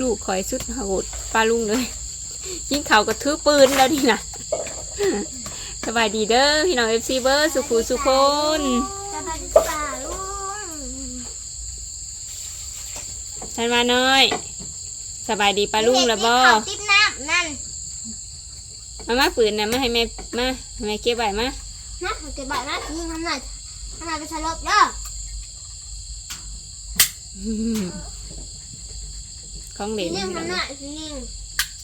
ลูกคอยสุดโหดปลาลุงเลยยิงเขาก็ถือปืนแล้วนี่นะสบายดีเด้อพี่น้องเอฟซีเบอร์สุขุสุคนสบายดีป่าลุงท่านมาน้อย สบายดีปลาลุงแล้วบ่เด็กๆเขาติ๊บน้ำนั่นมามาปืนนะมาให้แม่มาให้แม่เก็บไว้มานะเขาเก็บใบนะยิงทำหน่อยทำหน่อยไปสลบเด้อ ของเหลยินงทำหน่อยยิง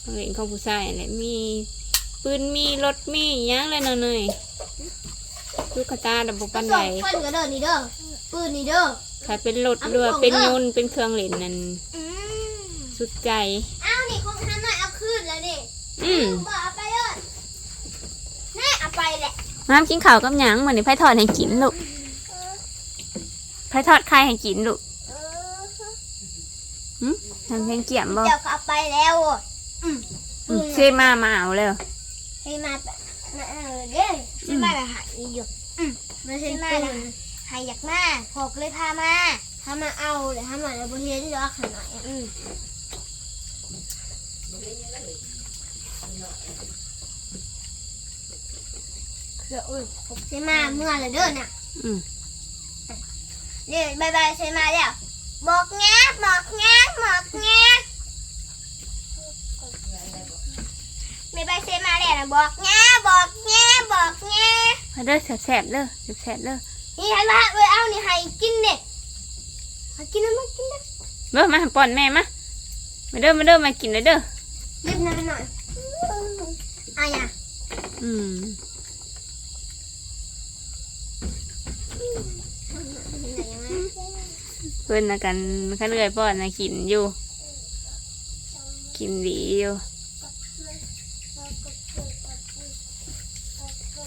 ของเหลนของผู้ชายแหละมี ปืนมีรถมีหยังเลยเนาะเนยลูกกระตาดับบุปันส่ใดงคนก็เด้อนี่เด้อปืนนี่เด้อใครเป็นรถเรือเป็นยนต์เป็นเครื่องเหลนนั่นอืมสุดใจเอานี่คงทำหน่อยเอาคืนแล้วนี่อืมบอกเอาไปเลยแน่เอาไปแหละน้ำกินข้าวกับหยังเหมือนไผ่ทอดให้กินลูกไผ่ทอดไข่ให้กินลูกเออ ทำเพลงเกี่ยมบ่เดี๋ยวเขาเอาไปแล้วอืมอืมเซมามาเอาเลยให้มาแบบมาเออเด้อใช่ไหมล่ะหายอยู่อืมไม่ใช่ปืนหายอยากมาพอกเลยพามาพามาเอาเดี๋ยวทำหน่อยแล้วบนเรียนเดี๋ยวขนาดอืมเดี๋ยวอุ้ยผมใช่มาเมื่อไรเด้อน่ะอืมนี่บายบายใช่มาแล้ว บอกแงะบอกแงะบอกแงะบายบายใช่มาแล้วนะบอกแงะบอกแงะบอกแงะมาเด้อแสบๆเด้อแสบๆเด้อนี่ให้มาเอ้ยเอานี่ให้กินเนี่ยให้กินนะมากินนะเด้อมาให้ป้อนแม่มามาเด้อมาเด้อมากินเลยเด้อรีบนะหน่อยอะอย่าอืม เพิ่นนะกันขันเลื่อยป้อนนะกินอยู่ กินดีอยู่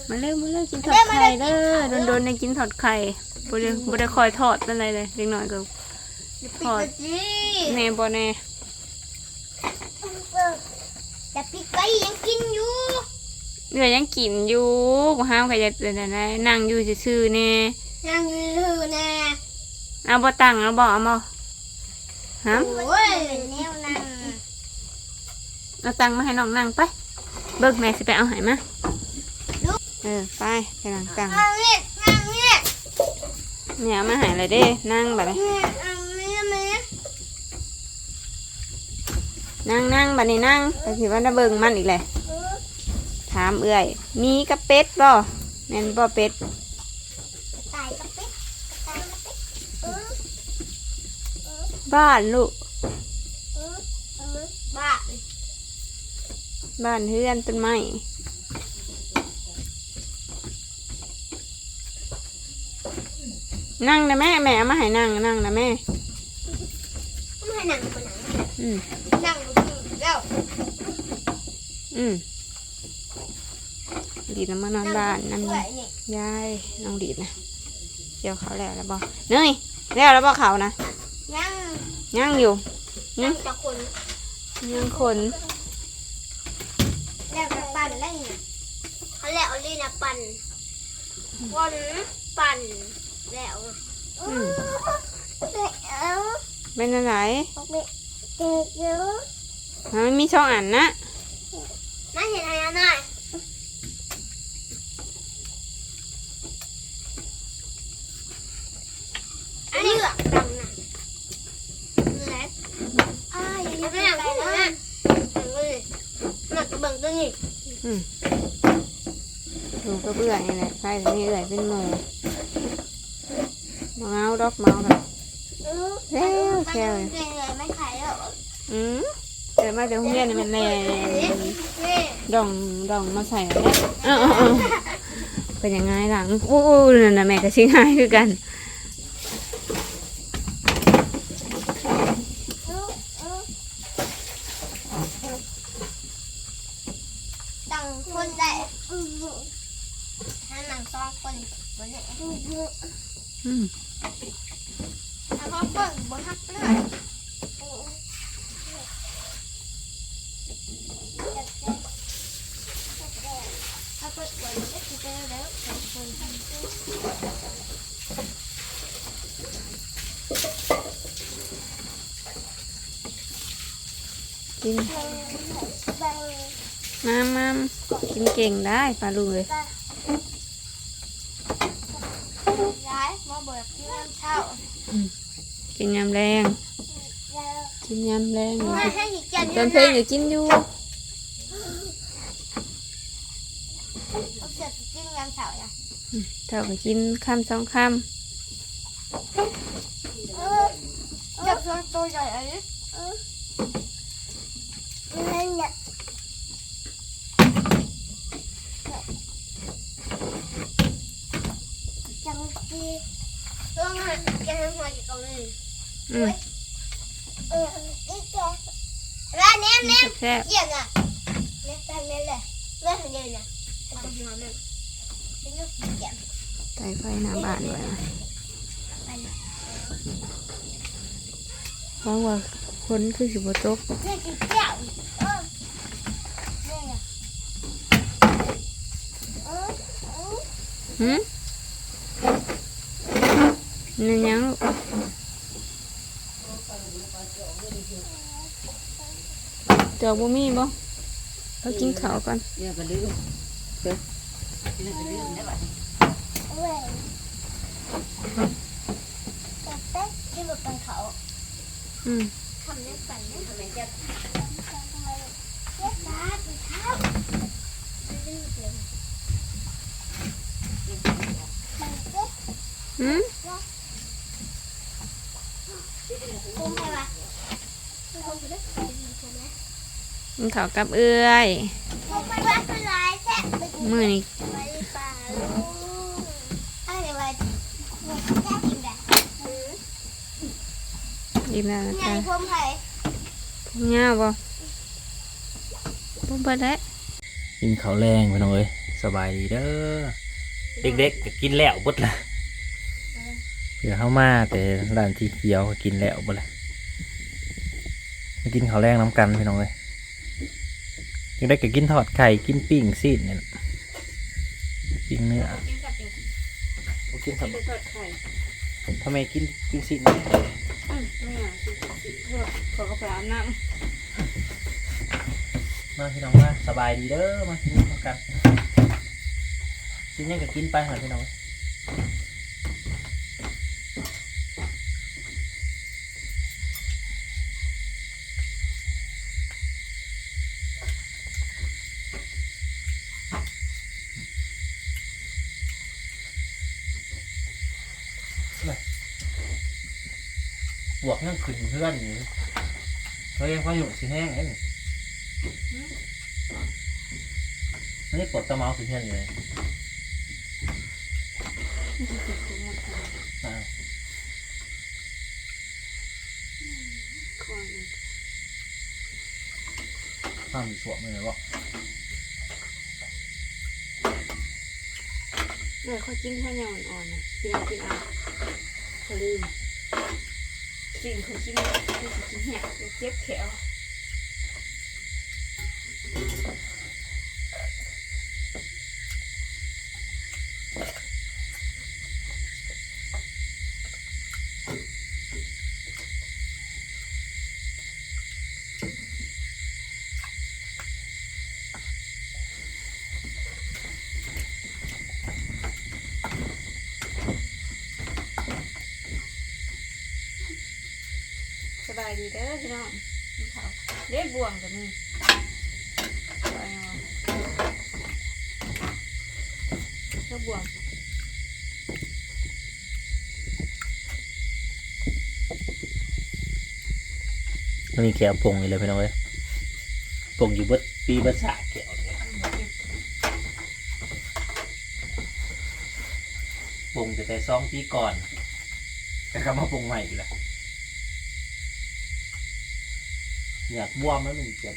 มาเร็วมาเร็วกินทอดไข่เด้อโดนๆในกินทอดไข่บ่ได้บ่ได้คอยทอดเป็นไรเลยเล็กน้อยก็ปิดประจีแน่บ่แน่แต่ปิดไว้ยังกินอยู่เนื้อยังกินอยู่บ่ห้ามก็จะเป็นอะไรนั่งอยู่ซื่อๆแน่ยังอยู่แน่ เอาบ่ตังเอาบ่เอาบ่ฮะโอ้ยแนวนั่งเอาตังมาให้น้องนั่งไป เบิกแม่สิไปเอาให้มาเออไปไปนั่งตังนั่งเนี่ยนั่งเนี่ยเนี่ยเอามาให้เลยเด้นั่งบัดนี้นั่งนั่งบัดนี้นั่งแต่สิว่าจะเบิ่งมันอีกแหละถามเอื้อย มีกับเป็ดบ่แม่นบ่เป็ด ตายกับเป็ดตายกับเป็ดเออ บ้านลูกเออเออบ้าบ้านเฮือนต้นไม้นั่งนะแม่แม่เอามาให้นั่งนั่งนะแม่ไม่ให้นั่งคนไหนอืมนั่งแล้วอืมดีนะมานอนบ้านนั่นด้วยนี่ยายน้องดีดนะเดี๋ยวเขาแล้วแล้วบ่เนยแล้วแล้วบ่เขานะยัง ยังอยู่นั่งจะคนยังคนแล้วจะปั่นแล้วนี่เขาแล้วเอาลีนะปั่นวนปั่นแล้วอืมเอ้าเป็นอะไรเด็กเด็กเยอะมันมีช่องอันนะน่าเห็นอะไรหน่อยอันนี้เหลือกดำนะเล็กอ้ายยังไม่อยากกินนะเลยหนักกระเบื้องตัวนี้ ดูก็เบื่อนี่แหละใครจะมีเอื่อยเป็นหมูเมาดอกเมาดอกเร็วแค่เลยไม่ขายแล้วอืมเดี๋ยวมาเดี๋ยวโรงเรียนนี่มันแน่นี่ดองดองมาใส่แล้วเนี่ยเอาเอาเอาเป็นยังไงหลังอู้อู้นั่นนะแม่ก็ชิงหายคือกัน ตั้งคนได้ถ้าหนังสองคนบนนี้ อืม ถ้าเขาเปิดบนทักเลย ถ้าเปิดบนก็จะได้แล้วสองคนกินมา นน้ำเช่าเนี่ยเท่ากับกินคำสองคเด็กตัวตัวใหญ่อะไรนั่นเนี่ยจังจีต้องหันแกหัวอยู่ตรงนี้ำอืมเออนี่แกร้านนี้เนี่ยแซ่บเยี่ยมอะเนี่ยทำนี่เลยเรื่องนี้เนี่ยจะต้องทำเนี่ย ไก่ไฟหน้าบ้านไว้นะไปเลยเพราะว่าคนคือสิบตกนี่คือแก้วเออเนี่ยเออเออหืมนั่นยังเจอบ่มีบ่เรากินข้าวก่อนอย่าไปลืม เด้ออย่าไปลืมได้บัดนี้เว้ยแต่เป๊ะที่แบบเป็นเขาอืมทำได้ไปเนี่ยทำไมจะทำไมเย็ดตาดูเท้าดื้อเลยมันเจ๊หืมคุ้มไหมวะคุ้มได้วยคุ้มไหมกินข้าวกับเอื้อยเมื่อนี้ ไปป่าลูกอะไรวะแค่กินแบบ อิ่มแล้วนะไงจ๊ะคุ้มไผ่ผมยาวบ่ผมเปิดแล้วกินข้าวแรงพี่น้องเอ้ยสบายดีเด้อเด็กๆก็กินแล้วเบดละเดี๋ยวเข้ามาแต่ร้านที่เขียวก็กินแล้วเบดละมากินข้าวแรงน้ำกันพี่น้องเอ้ยเด็กๆก็กินทอดไข่กินปิ้งซีดเนี่ยน่ะปิ้งเนื้อกินกับเป็นบ่กินสับทอดไข่ทำไมกินปิ้งซีดเนี่ย ขอกระเป๋าน้มาพี่น้องมาสบายดีเด้อมากินน้ำกันกินยังก็กินไปเหรอยพี่น้อง บวกยังขึ้นเพื่อนอยู่เฮ้ยเขาอยู่สีแห้งเองไม่ได้กดตะเมาสีเพื่อนอยู่เลยอ่าข้ามอยู่สวมเลยบอกำเลยเขากินข้าวเหนียวอ่อนๆนะกินกินเอาเขาลืม สิ่งเขากินเขาสิกินเนี่ยเดี๋ยวเจ็บแขว ดีเด้อพี่น้องกินข้าวเด็ดบ่วงกับนี่ไปเอาเด็ดบ่วงมันมีแขวปงอยู่เลยพี่น้องเอ้ยปงอยู่เบิดปีเบิดสาแขวเนี่ยปงจะแต่สองปีก่อนแต่ก็มาปงใหม่อีกแล้ว อยากบวมแล้วหนึ่งเจ็บ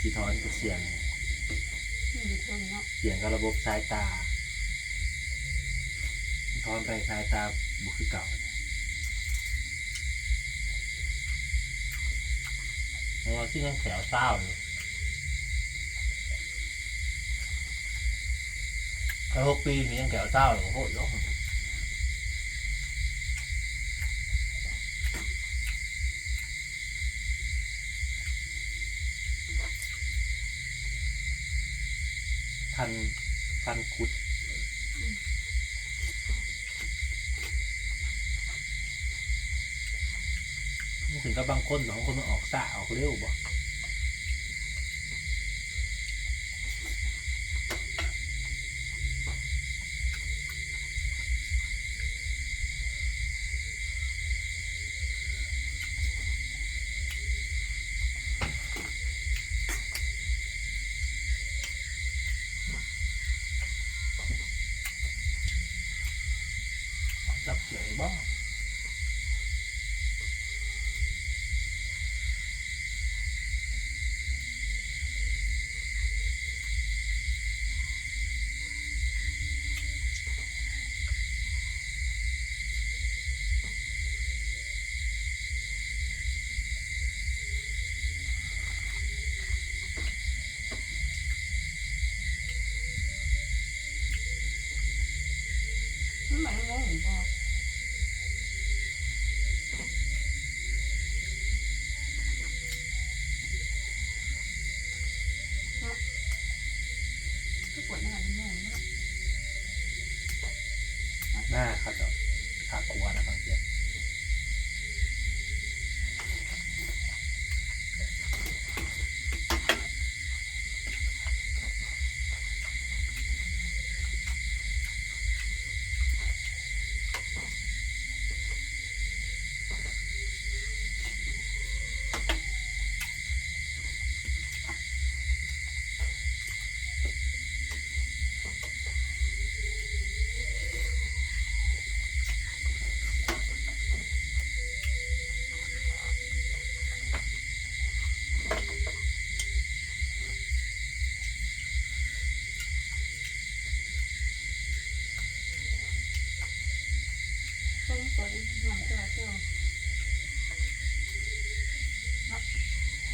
สิทอนกับเสียงอยู่เทิงเนาะเสียงกับระบบสายตาทอนไปสายตาบุคือเก่านะเพราะว่าที่ยังแถวเศร้าอยู่ถ้าหกปีนี่ยังแถวเศร้าอยู่โคตรเนาะ พันพันคุดถึงกับบางคนสองคนมันออกสะออกเร็วบ่จับ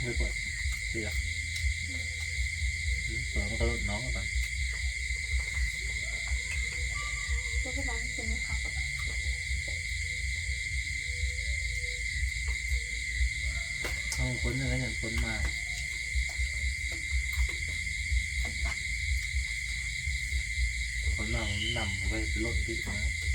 ไม่ปวดเสียงเปิดมันก็ลดน้องกันก็คือน้องเป็นไม่ครับต้องค้นอะไรเงินค้นมาคนเรานำไปลดที่นะ